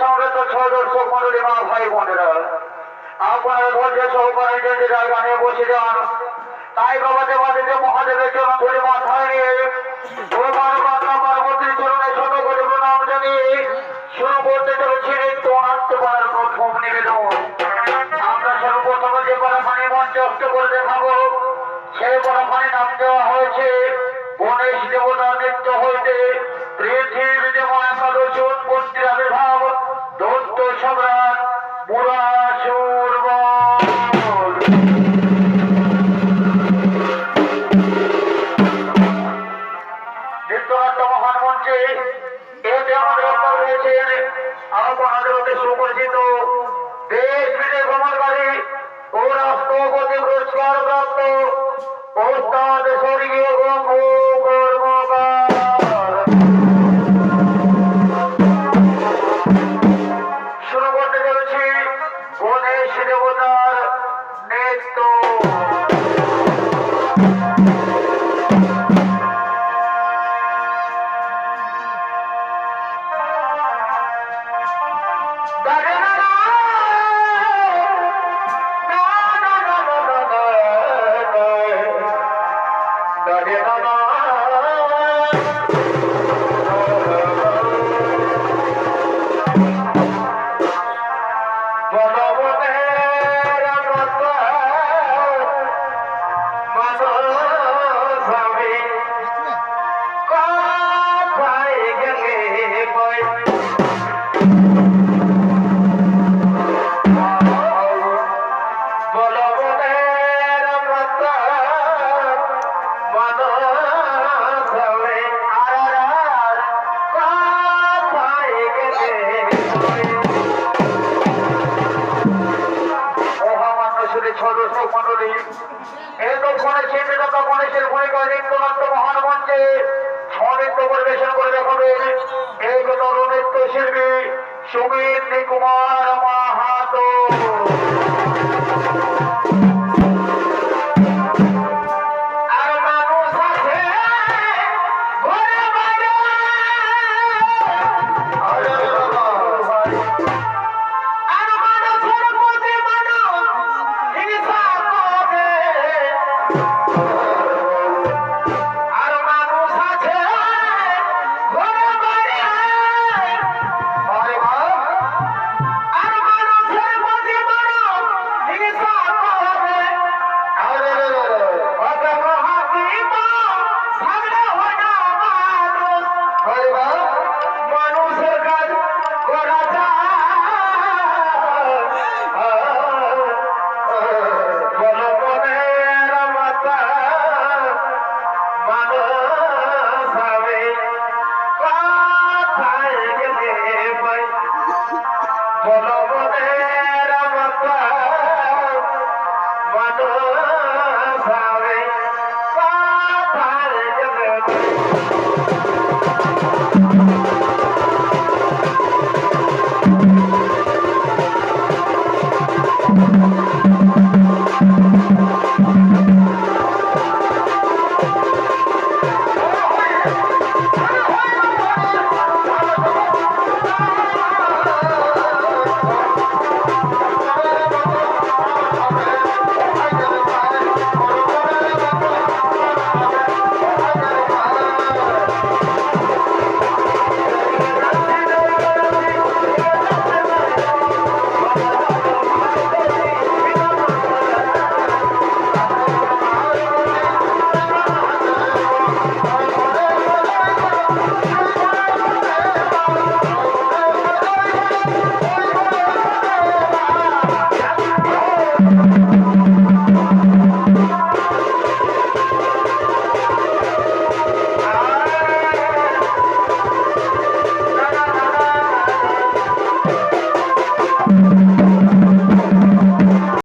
সমবেত সদর্শক মন্ডলী মা ভাই বোনেরা, আপনারা ধৈর্য সহকারে যে জায়গায় বসে যান। তাই বাবা দেবাদেবকে মহাদেবের জন্য ধরে মাথায় নিয়ে ভগবান শুরু করতে যে পারা মানে সুপরিচিত দেশ বিদেশ ভ্রমণকারী ও রাষ্ট্রপতি পুরস্কার প্রাপ্ত স্বর্গীয় শুরু করতে গণেশ দেবতার দর্শক এই তো গণেশের নেতা গণেশের ভূমিকা নৃত্যনাট্য মহান মঞ্চে নৃত্য পরিবেশন করে দেখাবেন এই তরুণ নৃত্য শিল্পী সুমিত কুমার মাহাতো